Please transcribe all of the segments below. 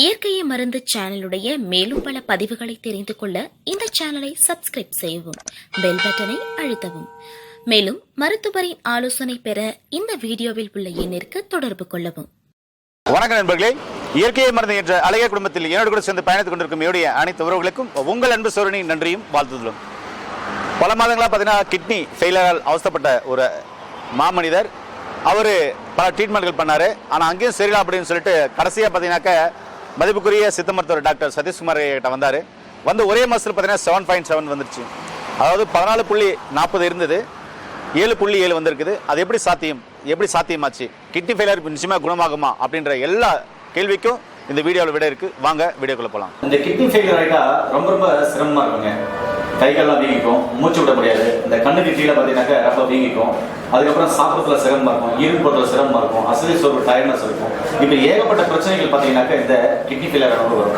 இயற்கையை மருந்து சேனலுடைய மேலும் பல பதிவுகளை தெரிந்து கொள்ள இந்த சேனலை சப்ஸ்கிரைப் செய்யவும் பெல் பட்டனை அழுத்தவும். மேலும் மருத்துவரின் ஆலோசனை பெற இந்த வீடியோவில் உள்ள எண்ணிற்கு தொடர்பு கொள்ளவும். வணக்கம் நண்பர்களே. இயற்கையை மருந்து என்ற அழகிய குடும்பத்தில் என்னோடு கூட சேர்ந்து பயணித்துக் கொண்டிருக்கும் என்னுடைய அனைத்து உறவுகளுக்கும் உங்கள் அன்பு சோழனி நன்றியும் வாழ்த்துதலும். பல மாதங்களாக பார்த்தீங்கன்னா கிட்னி ஃபெயிலரால் அவசப்பட்ட ஒரு மாமனிதர். அவர் பல ட்ரீட்மெண்ட்கள் பண்ணார். ஆனால் அங்கேயும் சரியில்லை அப்படின்னு சொல்லிட்டு கடைசியாக பார்த்தீங்கன்னாக்க மதிப்புக்குரிய சித்த மருத்துவர் டாக்டர் சதீஷ்குமார் கிட்ட வந்தார். வந்து ஒரே மாதத்தில் பார்த்தீங்கன்னா செவன் பாயிண்ட் செவன் வந்துருச்சு. அதாவது பதினாலு புள்ளி நாற்பது இருந்தது. ஏழு புள்ளி ஏழு வந்திருக்குது. அது எப்படி சாத்தியம்? எப்படி சாத்தியமாச்சு? கிட்னி ஃபெயிலியர் நிச்சயமாக குணமாகுமா? அப்படின்ற எல்லா கேள்விக்கும் இந்த வீடியோவில் விட இருக்கு. வாங்க வீடியோக்குள்ள போகலாம் இந்த கிட்னி ஃபெயிலியர் ஆகிட்டா ரொம்ப ரொம்ப சிரமமா இருக்குங்க. கைகள்லாம் வீங்கிக்கும் மூச்சு விட முடியாது. இந்த கண்ணுக்கு கீழே பார்த்தீங்கன்னாக்க ரொம்ப வீங்கிக்கும். அதுக்கப்புறம் சாப்பிட்றதுல சிரமமாக இருக்கும் ஈர்ப்பு போடுறதுல சிரமமாக இருக்கும் அசதி சோர்வு டயர்னஸ் இருக்கும். இப்படி ஏகப்பட்ட பிரச்சனைகள் பார்த்தீங்கன்னாக்க இந்த கிட்னி ஃபெயிலியர் வந்து வரும்.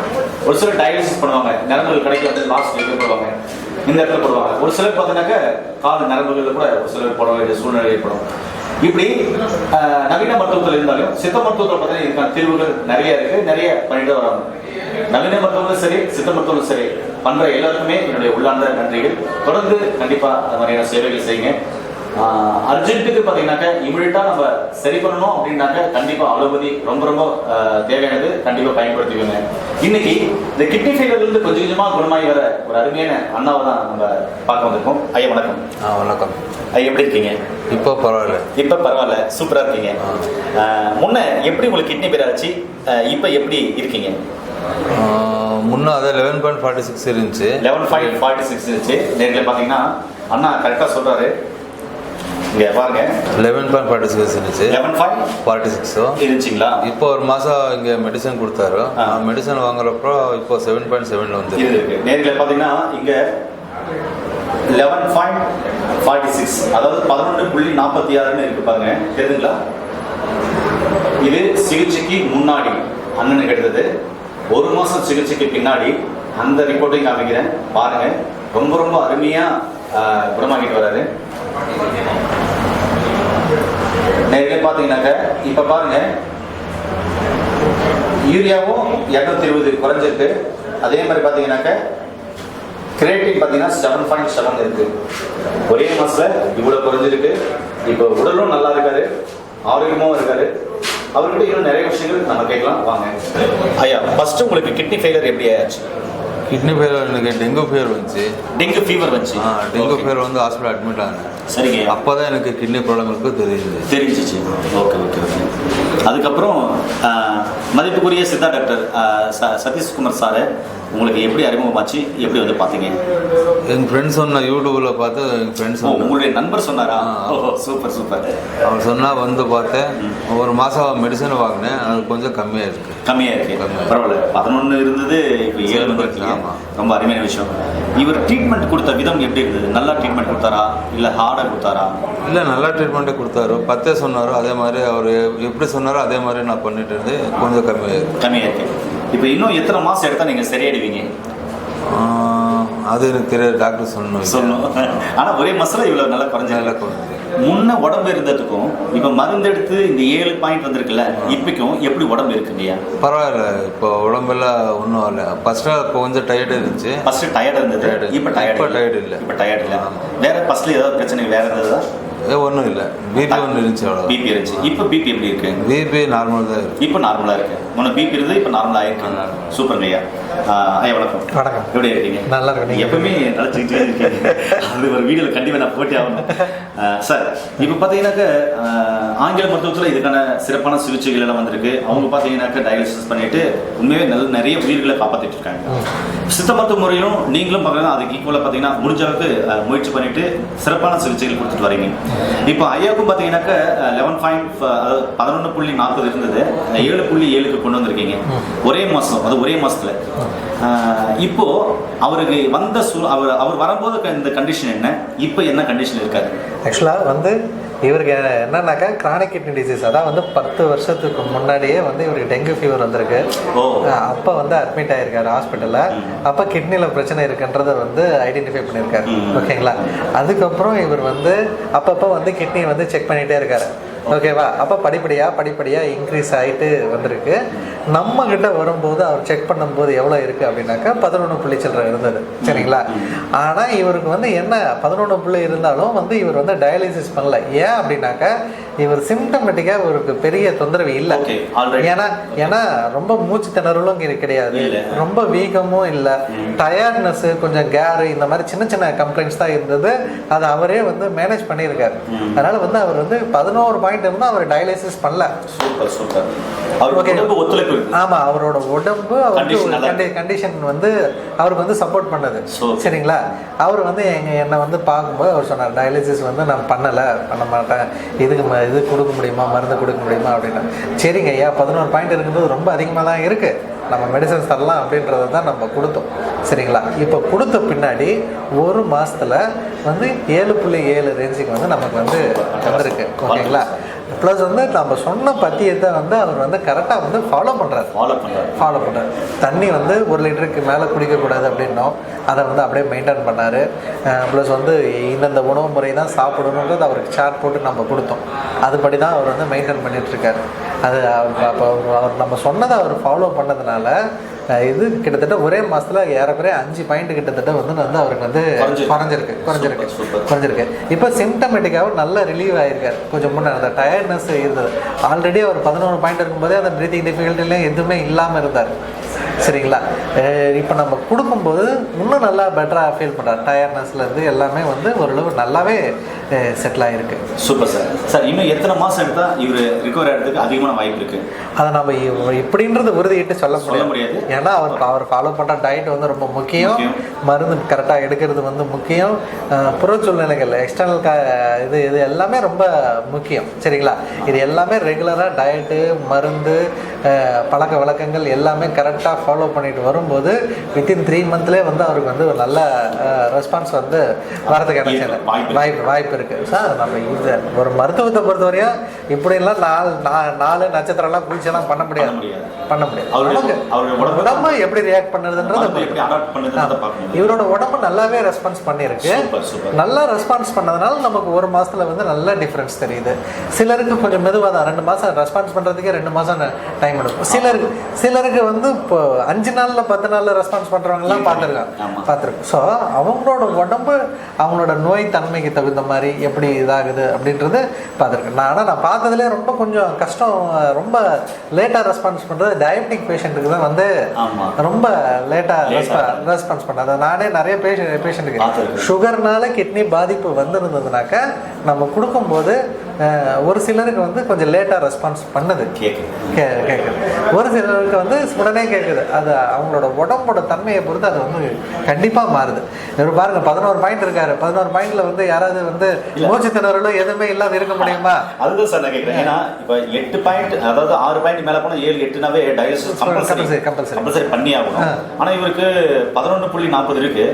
ஒரு சிலர் டயாலிசிஸ் பண்ணுவாங்க நரம்புகள் கிடைக்க வந்து லாஸ்ட் வைக்க போடுவாங்க. இந்த இடத்துல போடுவாங்க. ஒரு சிலர் பார்த்தீங்கன்னாக்க கால் நரம்புகளில் கூட ஒரு சிலர் போட வேண்டிய சூழ்நிலை ஏற்படும். இப்படி நவீன மருத்துவத்தில் இருந்தாலும் சித்த மருத்துவத்தில் பார்த்தீங்கன்னா இதுக்கான தீர்வுகள் நிறைய இருக்கு. நிறைய பண்ணிட்டு வராங்க. நவீன மருத்துவங்களும் சரி சித்த மருத்துவங்களும் சரி. பண்ற எல்லாருக்குமே என்னுடைய உள்ளார்ந்த நன்றிகள். தொடர்ந்து கண்டிப்பா அந்த மாதிரியான சேவைகள் செய்யுங்க. அர்ஜென்ட்டுக்கு பார்த்தீங்கன்னாக்க இமிடியட்டா நம்ம சரி பண்ணணும் அப்படின்னாக்க கண்டிப்பா அலோபதி ரொம்ப ரொம்ப தேவையானது கண்டிப்பா பயன்படுத்திக்கோங்க. இன்னைக்கு இந்த கிட்னி ஃபெயிலியர்ல இருந்து கொஞ்சம் கொஞ்சமா குணமாகி வர ஒரு அருமையான அண்ணாவை தான் நம்ம பார்க்க வந்திருக்கோம். ஐயா வணக்கம். ஆ வணக்கம். ஐயா எப்படி இருக்கீங்க? இப்போ பரவாயில்ல. இப்ப பரவாயில்ல சூப்பரா இருக்கீங்க. முன்ன எப்படி உங்களுக்கு கிட்னி பேர் ஆச்சு இப்ப எப்படி இருக்கீங்க? முன்ன அதை லெவன் பாயிண்ட் ஃபார்ட்டி சிக்ஸ் இருந்துச்சு. லெவன் ஃபைவ் ஃபார்ட்டி சிக்ஸ் இருந்துச்சு. நேரில் பார்த்தீங்கன்னா அண்ணா கரெக்டாக சொல்றாரு. இங்க பாருங்க. லெவன் பாயிண்ட் ஃபார்ட்டி சிக்ஸ் இருந்துச்சு. லெவன் ஃபைவ் ஃபார்ட்டி சிக்ஸோ இருந்துச்சுங்களா? இப்போ ஒரு மாதம் இங்கே மெடிசன் கொடுத்தாரு. மெடிசன் வாங்குறப்போ இப்போ செவன் பாயிண்ட் செவனில் வந்து நேரில் பார்த்தீங்கன்னா இங்க லெவன் பாயிண்ட் ஃபார்ட்டி சிக்ஸ் அதாவது பதினொன்று புள்ளி நாற்பத்தி ஆறுன்னு இருக்கு பாருங்க. தெரியுதுங்களா? இது சிகிச்சைக்கு முன்னாடி அண்ணனுக்கு எடுத்தது. ஒரு மாசம் சிகிச்சைக்கு பின்னாடி அந்த ரிப்போர்ட்டையும் காமிக்கிறேன். பாருங்க. ரொம்ப ரொம்ப அருமையா ஆஹ், குணமாகிட்டு வராரு. நேரில் பார்த்தீங்கன்னாக்க இப்ப பாருங்க. யூரியாவும் இரநூத்தி இருபது குறைஞ்சிருக்கு. அதே மாதிரி பார்த்தீங்கன்னாக்க கிரேட்டின் பார்த்தீங்கன்னா செவன் பாயிண்ட் செவன் இருக்கு. ஒரே மாசத்துல இவ்வளவு குறைஞ்சிருக்கு. இப்போ உடலும் நல்லா இருக்காரு. ஆரோக்கியமாவும் இருக்காரு. அவர்கிட்ட இன்னும் நிறைய விஷயங்கள் நம்ம கேட்கலாம். வாங்க. ஐயா ஃபர்ஸ்ட் உங்களுக்கு கிட்னி ஃபெயிலியர் எப்படி ஆச்சு? கிட்னி ஃபெயிலியர் எனக்கு டெங்கு ஃபீவர் வந்துச்சு. டெங்கு ஃபீவர் வந்துச்சு. டெங்கு. ஃபீவர் வந்து ஹாஸ்பிட்டல் அட்மிட் ஆனேன். சரிங்க. அப்போ தான் எனக்கு கிட்னி ப்ராப்ளம் இருக்கு தெரியுது. தெரிஞ்சிச்சு. ஓகே ஓகே ஓகே அதுக்கப்புறம் மதிப்புக்குரிய சித்தா டாக்டர் சதீஷ்குமார் சாரை உங்களுக்கு எப்படி அறிமுகமாச்சு? எப்படி வந்து பார்த்தீங்க? எங்கள் ஃப்ரெண்ட்ஸ் சொன்ன யூடியூப்பில் பார்த்து எங்கள் ஃப்ரெண்ட்ஸ் உங்களுடைய நண்பர் சொன்னாரா? Super super. அவர் சொன்னால் வந்து பார்த்தேன் ஒரு மாதம் மெடிசன் வாங்கினேன் அது கொஞ்சம் கம்மியாக இருக்கு. கம்மியா இருக்கு கம்மியா. பரவாயில்ல. பதினொன்னு இருந்தது இப்போ ஏழு வந்து இருக்கீங்க ஆமா. ரொம்ப அருமையான விஷயம். இவர் ட்ரீட்மெண்ட் கொடுத்த விதம் எப்படி இருந்தது? நல்லா ட்ரீட்மெண்ட் கொடுத்தாரா? இல்ல ஹார்டா கொடுத்தாரா? இல்லை நல்லா ட்ரீட்மெண்ட்டே கொடுத்தாரு. பத்தே சொன்னாரோ. அதே மாதிரி அவர் எப்படி சொன்னாரோ அதே மாதிரி நான் பண்ணிட்டு இருந்து கொஞ்சம் கம்மியாக இருக்கு கம்மியா இருக்கு இப்போ இன்னும் எத்தனை மாசம் எடுத்தா நீங்க சரியாயிடுவீங்க? அது தெரியாது டாக்டர் சொல்லணும் சொல்லணும். ஆனா ஒரே மாசத்துல இவ்வளவு நல்லா நல்லா குறைஞ்சிருக்கு குறைஞ்சிருக்கு. முன்ன உடம்பு இருந்ததுக்கும் இப்ப மருந்து எடுத்து இந்த ஏழு பாயிண்ட் வந்திருக்குல்ல இப்பக்கும் எப்படி உடம்பு இருக்குங்கய்யா பரவாயில்ல. இப்போ உடம்பெல்லாம் ஒன்றும் இல்லை. ஃபர்ஸ்ட்டாக இப்போ கொஞ்சம் டயர்டு இருந்துச்சு. ஃபர்ஸ்ட் டயர்ட் இருந்தது. இப்ப டயர்ட் இப்ப tired இல்ல. இப்ப டயர்ட் இல்ல. வேற ஃபர்ஸ்ட்ல ஏதாவது பிரச்சனை வேற இருந்ததா ஒன்றும் இல்லை. பிபி ஒன்று இருந்துச்சு அவ்வளோ பிபி இருந்துச்சு. இப்ப பிபி எப்படி இருக்கு? பிபி நார்மல் தான் இருக்கு. இப்போ நார்மலா இருக்கு. முன்ன பிபி இருந்தது இப்போ நார்மலா இருக்கு. சூப்பர் ஐயா ஐயா வணக்கம். வணக்கம். எப்படி இருக்கீங்க? நல்லா இருக்கேன். நீங்க எப்பவுமே நினைச்சுக்கிட்டே இருக்கீங்க? அது ஒரு வீடியோல கண்டிப்பா நான் போட்டே ஆகணும். சார் இப்போ பார்த்தீங்கன்னாக்க ஆஹ் ஆங்கில மருத்துவத்தில் இதுக்கான சிறப்பான சிகிச்சைகள் எல்லாம் வந்திருக்கு. அவங்க பார்த்தீங்கன்னாக்க டயாலிசிஸ் பண்ணிட்டு உண்மையாவே நல்ல நிறைய உயிர்களை காப்பாத்திட்டு இருக்காங்க. சித்த மருத்துவ முறையிலும் நீங்களும் பார்த்தீங்கன்னா அதுக்கு ஈக்குவலாக பார்த்தீங்கன்னா முடிஞ்ச அளவுக்கு முயற்சி பண்ணிட்டு சிறப்பான சிகிச்சைகள் கொடுத்துட்டு வரீங்க. இப்போ ஐயாவுக்கும் பார்த்தீங்கன்னாக்க லெவன் பாயிண்ட் பதினொன்று புள்ளி நாற்பது இருந்தது. ஏழு புள்ளி ஏழுக்கு கொண்டு வந்திருக்கீங்க. ஒரே மாசம் அது ஒரே மாசத்துல. இப்போ அவருக்கு வந்த சூ அவர் அவர் வரும்போது இந்த கண்டிஷன் என்ன? இப்போ என்ன கண்டிஷன் இருக்காரு? ஆக்சுவலாக வந்து இவருக்கு என்னன்னாக்கா கிரானிக் கிட்னி டிசீஸ் அதான் வந்து பத்து வருஷத்துக்கு முன்னாடியே வந்து இவருக்கு டெங்கு ஃபீவர் வந்திருக்கு. அப்போ வந்து அட்மிட் ஆயிருக்காரு ஹாஸ்பிட்டலில் அப்போ கிட்னியில் பிரச்சனை இருக்குன்றதை வந்து ஐடென்டிஃபை பண்ணியிருக்காரு. ஓகேங்களா அதுக்கப்புறம் இவர் வந்து அப்பப்போ வந்து கிட்னி வந்து செக் பண்ணிகிட்டே இருக்காரு. ஓகேவா? அப்போ படிப்படியாக படிப்படியாக இன்க்ரீஸ் ஆகிட்டு வந்திருக்கு. நம்ம கிட்ட வரும்போது அவர் செக் பண்ணும்போது எவ்வளோ இருக்குது அப்படின்னாக்கா பதினொன்று புள்ளி சில்லற இருந்தது. சரிங்களா? ஆனால் இவருக்கு வந்து என்ன பதினொன்று புள்ளி இருந்தாலும் வந்து இவர் வந்து டயாலிசிஸ் பண்ணல. ஏன் அப்படின்னாக்கா இவர் சிம்டமேட்டிக்காக இவருக்கு பெரிய தொந்தரவு இல்லை. ஏன்னா ஏன்னா ரொம்ப மூச்சு திணறலும் கிடையாது. ரொம்ப வீக்கமும் இல்லை. டயர்ட்னஸ் கொஞ்சம் கேரு இந்த மாதிரி சின்ன சின்ன கம்ப்ளைண்ட்ஸ் தான் இருந்தது. அதை அவரே வந்து மேனேஜ் பண்ணியிருக்காரு. அதனால வந்து அவர் வந்து பதினோரு பாயிண்ட் இருந்தால் அவர் டயாலிசிஸ் பண்ணல. Super super. உடம்பு ஒத்துழைப்பு. ஆமா அவரோட உடம்பு அவருக்கு கண்டிஷன் வந்து அவருக்கு வந்து சப்போர்ட் பண்ணது. சரிங்களா? அவர் வந்து எங்க என்னை வந்து பார்க்கும்போது அவர் சொன்னார் டயாலிசிஸ் வந்து நான் பண்ணலை பண்ண மாட்டேன். இதுக்கு இது கொடுக்க முடியுமா? மருந்து கொடுக்க முடியுமா? அப்படின்னு சரிங்க ஐயா பதினோரு பாயிண்ட் இருக்கும்போது ரொம்ப அதிகமாக தான் இருக்கு. நம்ம மெடிசன்ஸ் தரலாம் அப்படின்றத தான் நம்ம கொடுத்தோம். சரிங்களா? இப்போ கொடுத்த பின்னாடி ஒரு மாசத்துல வந்து ஏழு புள்ளி ஏழு ரேஞ்சுக்கு வந்து நமக்கு வந்து வந்திருக்கு. ஓகேங்களா? ப்ளஸ் வந்து நம்ம சொன்ன பத்தியத்தை வந்து அவர் வந்து கரெக்டாக வந்து ஃபாலோ பண்ணுறாரு ஃபாலோ பண்றாரு. ஃபாலோ பண்ணுறாரு தண்ணி வந்து ஒரு லிட்டருக்கு மேலே குடிக்கக்கூடாது அப்படின்னோம். அதை வந்து அப்படியே மெயின்டைன் பண்ணார். ப்ளஸ் வந்து இந்தந்த உணவு முறை தான் சாப்பிடணுன்றது அவருக்கு சார்ட் போட்டு நம்ம கொடுத்தோம். அதுபடி தான் அவர் வந்து மெயின்டைன் பண்ணிட்டு இருக்காரு. அது அப்போ அவர் நம்ம சொன்னதை அவர் ஃபாலோ பண்ணதுனால இது கிட்டத்தட்ட ஒரே மாசத்துல ஏறக்குறைய அஞ்சு பாயிண்ட் கிட்டத்தட்ட வந்து வந்து அவருக்கு வந்து குறைஞ்சிருக்கு. குறைஞ்சிருக்கு. குறைஞ்சிருக்கு. இப்போ சிம்டமேட்டிக்காகவும் நல்ல ரிலீவ் ஆயிருக்காரு. கொஞ்சம் முன்னே அந்த டயர்ட்னஸ் இருந்தது. ஆல்ரெடி அவர் பதினோரு பாயிண்ட் இருக்கும்போதே அந்த பிரீத்திங் டிஃபிகல்ட்டிலாம் எதுவுமே இல்லாமல் இருந்தார். சரிங்களா? இப்போ நம்ம கொடுக்கும்போது இன்னும் நல்லா பெட்டராக ஃபீல் பண்ணுறாரு டயர்ட்னஸ்லேருந்து எல்லாமே வந்து ஓரளவு நல்லாவே செட்டில் ஆகிருக்கு சூப்பர் சார் சார் இன்னும் எத்தனை மாசம் எடுத்தா இவர் ரிகவர் ஆகிறதுக்கு அதிகமான வாய்ப்பு இருக்கு? அதை நம்ம இப்படின்றது உறுதியிட்டு சொல்ல சொல்ல முடியாது. ஏன்னா அவர் அவர் ஃபாலோ பண்ணுற டயட் வந்து ரொம்ப முக்கியம். மருந்து கரெக்டாக எடுக்கிறது வந்து முக்கியம். புற சூழ்நிலைகள் எக்ஸ்டர்னல் க இது இது எல்லாமே ரொம்ப முக்கியம். சரிங்களா? இது எல்லாமே ரெகுலராக டயட்டு மருந்து பழக்க வழக்கங்கள் எல்லாமே கரெக்டாக ஃபாலோ பண்ணிட்டு வரும்போது வித்தின் த்ரீ மந்த்லேயே வந்து அவருக்கு வந்து ஒரு நல்ல ரெஸ்பான்ஸ் வந்து வரதுக்கான வாய்ப்பு. வாய்ப்பு வாய்ப்பு இருக்கு. சார் நம்ம இது ஒரு மருத்துவத்தை பொறுத்தவரையும் இப்படியெல்லாம் நாலு நாலு நட்சத்திரம்லாம் குளிச்செல்லாம் பண்ண முடியாது. பண்ண முடியாது. அவருடைய- உடம்பு- எப்படி ரியாக்ட் பண்ணுறதுன்றது இவரோட உடம்பு நல்லாவே ரெஸ்பான்ஸ் பண்ணியிருக்கு. நல்லா ரெஸ்பான்ஸ் பண்ணதுனால நமக்கு ஒரு மாசத்துல வந்து நல்ல டிஃபரன்ஸ் தெரியுது. சிலருக்கு கொஞ்சம் மெதுவாக தான். ரெண்டு மாசம் ரெஸ்பான்ஸ் பண்றதுக்கே ரெண்டு மாசம் டைம் எடுக்கும். சிலருக்கு சிலருக்கு வந்து இப்போ அஞ்சு நாள்ல பத்து நாள்ல ரெஸ்பான்ஸ் பண்றவங்கலாம் பார்த்துருக்காங்க. பார்த்துருக்கோம். ஸோ அவங்களோட உடம்பு அவங்களோட நோய் தன்மைக்கு தகுந்த மாதிரி எப்படி இதாகுது அப்படின்றது பார்த்துருக்கேன் நான் ஆனால் நான் பார்த்ததுலேயே ரொம்ப கொஞ்சம் கஷ்டம் ரொம்ப லேட்டாக ரெஸ்பான்ஸ் பண்ணுறது டயபெட்டிக் பேஷண்ட்டுக்கு தான் வந்து. ரொம்ப லேட்டாக. ரெஸ்பான்ஸ் பண்ணாது நானே நிறைய பேஷண்ட் பேஷண்ட்டுக்கு. சுகர்னால கிட்னி பாதிப்பு வந்திருந்ததுனாக்கா நம்ம கொடுக்கும்போது ஒரு சிலருக்கு வந்து கொஞ்சம் லேட்டாக ரெஸ்பான்ஸ் பண்ணுது. கேட்குது கேட்குது ஒரு சிலருக்கு வந்து உடனே கேட்குது அது அவங்களோட உடம்போட தன்மையை பொறுத்து அது வந்து கண்டிப்பாக மாறுது. இவர் பாருங்க பதினோரு பாயிண்ட் இருக்காரு. பதினோரு பாயிண்ட்ல வந்து யாராவது வந்து மூச்சு திணறலோ எதுவுமே இல்லாத இருக்க முடியுமா? அதுதான் சார் நான் கேட்குறேன் ஏன்னா இப்போ எட்டு பாயிண்ட் அதாவது ஆறு பாயிண்ட் மேலே போனால் ஏழு எட்டுனாவே டயாலிசிஸ் கம்பல்சரி. கம்பல்சரி பண்ணி ஆகணும். ஆனால் இவருக்கு பதினொன்று புள்ளி நாற்பது இருக்கு.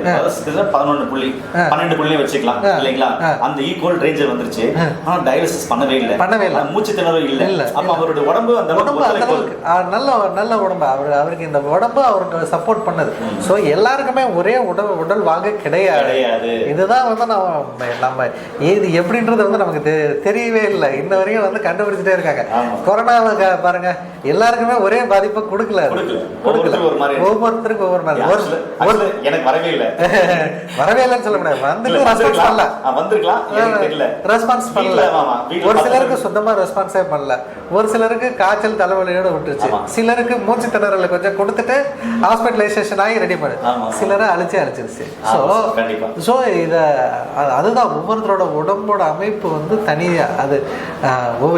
பதினொன்று புள்ளி. பன்னெண்டு புள்ளி வச்சுக்கலாம். இல்லைங்களா. அந்த ஈக்குவல் ரேஞ்சில் வந்துருச்சு. ஆனால் டயாலிசிஸ் பண்ணவே இல்லை. பண்ணவே இல்லை. மூச்சு திணறல் இல்லை. இல்ல, அப்போ. அவருடைய உடம்பு அந்த உடம்பு அந்த அளவுக்கு நல்ல நல்ல உடம்பு. அவர் அவருக்கு இந்த உடம்பு அவருக்கு சப்போர்ட் பண்ணுது. ஸோ எல்லாருக்குமே ஒரே உடல் உடல் வாங்க கிடையாது. இதுதான் வந்து நம்ம நம்ம இது எப்படின்றது வந்து நமக்கு தெரியவே இல்லை. இன்ன வரையும் வந்து கண்டுபிடிச்சிட்டே இருக்காங்க. ஆமா. கொரோனாவை க- பாருங்க. எல்லாருக்குமே ஒரே பாதிப்பை கொடுக்கல. கொடுக்கல. ஒவ்வொருத்தருக்கும் ஒவ்வொரு மாதிரி ஒரு எனக்கு வரவே இல்லை. வரவே இல்லைன்னு சொல்ல முடியாது. வந்துட்டு ரெஸ்பான்ஸ். பண்ணல. வந்திருக்கலாம். ரெஸ்பான்ஸ் பண்ணல. ஒரு சிலருக்கு சுத்தமா ரெஸ்பான்ஸே பண்ணல. ஒரு சிலருக்கு காய்ச்சல் தலைவலியோட விட்டுருச்சு. சிலருக்கு மூச்சு திணறல கொஞ்சம் கொடுத்துட்டு ஹாஸ்பிட்டலைசேஷன் ஆகி ரெடி பண்ணு. சிலரை அழிச்சே அழிச்சிருச்சு. ஸோ. ஸோ இதை அதுதான் ஒவ்வொருத்தரோட உடம்போட அமைப்பு வந்து தனியா அது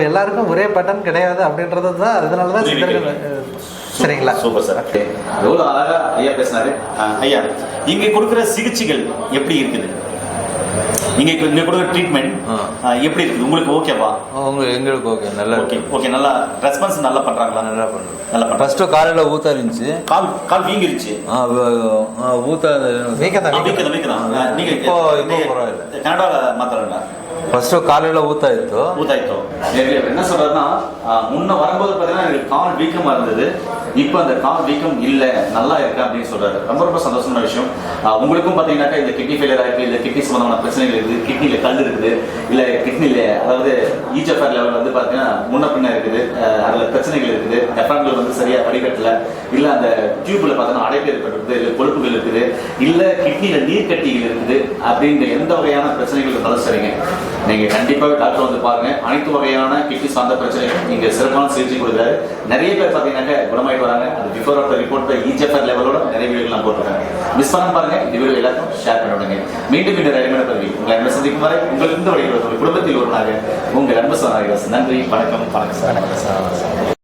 எல்லாருக்கும் ஒரே பட்டன் கிடையாது அப்படின்றது தான் அதனால தான் சித்தர்கள் அஹ், சரிங்களா? சூப்பர் சார் எவ்வளவு அழகா ஐயா பேசினாரு. ஐயா இங்க கொடுக்குற சிகிச்சைகள் எப்படி இருக்குது? இங்க இங்க கொடுக்குற ட்ரீட்மெண்ட் ஆ. எப்படி இருக்குது உங்களுக்கு ஓகேவா அவங்க எங்களுக்கு ஓகே நல்லா ஓகே ஓகே நல்லா ரெஸ்பான்ஸ் நல்லா பண்றாங்களா நல்லா பண்ணுறோம் நல்லா பண்றாங்க ஃபஸ்ட்டு காலையில் ஊத்தா இருந்துச்சு கால் கால் வீங்கிருச்சு ஆ, வ- ஆ, ஊத்தா வீக்கம் தான் ஆ, வீக்குது, வீக்குதா? அஹ், நீங்க இப்போ- இப்போ நீங்க பரவாயில்ல. கனடால ಮಾತಾಡೋಣ ಫಸ್ಟು ಕಾಲೆಲ್ಲ ಊತಾ ಇತ್ತು ஊத்தாயிட்டோம் என்ன சொல்றாருன்னா அஹ், முன்ன வரும்போது பாத்தீங்கன்னா எனக்கு கால் வீக்கமா இருந்தது இப்போ அந்த கால் வீக்கம் இல்லை நல்லா இருக்கு அப்படின்னு சொல்றாரு. ரொம்ப ரொம்ப சந்தோஷமான விஷயம். உங்களுக்கும் பார்த்தீங்கன்னாக்கா இந்த கிட்னி ஃபெயிலியர் ஆயிருக்கு இல்லை கிட்னி சம்பந்தமான பிரச்சனைகள் இருக்குது கிட்னியில் கல் இருக்குது இல்லை கிட்னியில் அதாவது ஈஜஃபர் லெவல் வந்து பார்த்தீங்கன்னா முன்ன பின்ன இருக்குது அதில் பிரச்சனைகள் இருக்குது டெஃபான்கள் வந்து சரியா வடிகட்டல இல்லை அந்த டியூப்ல பார்த்தீங்கன்னா அடைப்பு ஏற்பட்டிருக்குது இல்லை கொழுப்புகள் இருக்குது இல்லை கிட்னியில் நீர் கட்டிகள் இருக்குது அப்படின்ற எந்த வகையான பிரச்சனைகள் இருந்தாலும் சரிங்க. நீங்க கண்டிப்பாக டாக்டர் வந்து பாருங்க. அனைத்து வகையான கிட்னி சார்ந்த பிரச்சனைகள் நீங்க சிறப்பான சிகிச்சை கொடுக்குறாரு. நிறைய பேர் பார்த்தீங்கன்னாக்க குணமாயிட்டு வராங்க அது பிஃபோர் ஆஃப் ரிப்போர்ட் இஜிஎஃப்ஆர் லெவலோட நிறைய வீடியோ போட்டிருக்காங்க. மிஸ் பண்ண பாருங்க. இந்த வீடியோ எல்லாருக்கும் ஷேர் பண்ண விடுங்க. மீண்டும் இந்த ரெடிமேட் பதவி உங்களை அன்பு சந்திக்கும் வரை உங்களுக்கு இந்த வழியில் குடும்பத்தில் ஒருவனாக உங்கள் அன்பு சொன்னார்கள் நன்றி. வணக்கம். வணக்கம். சார் வணக்கம். சார்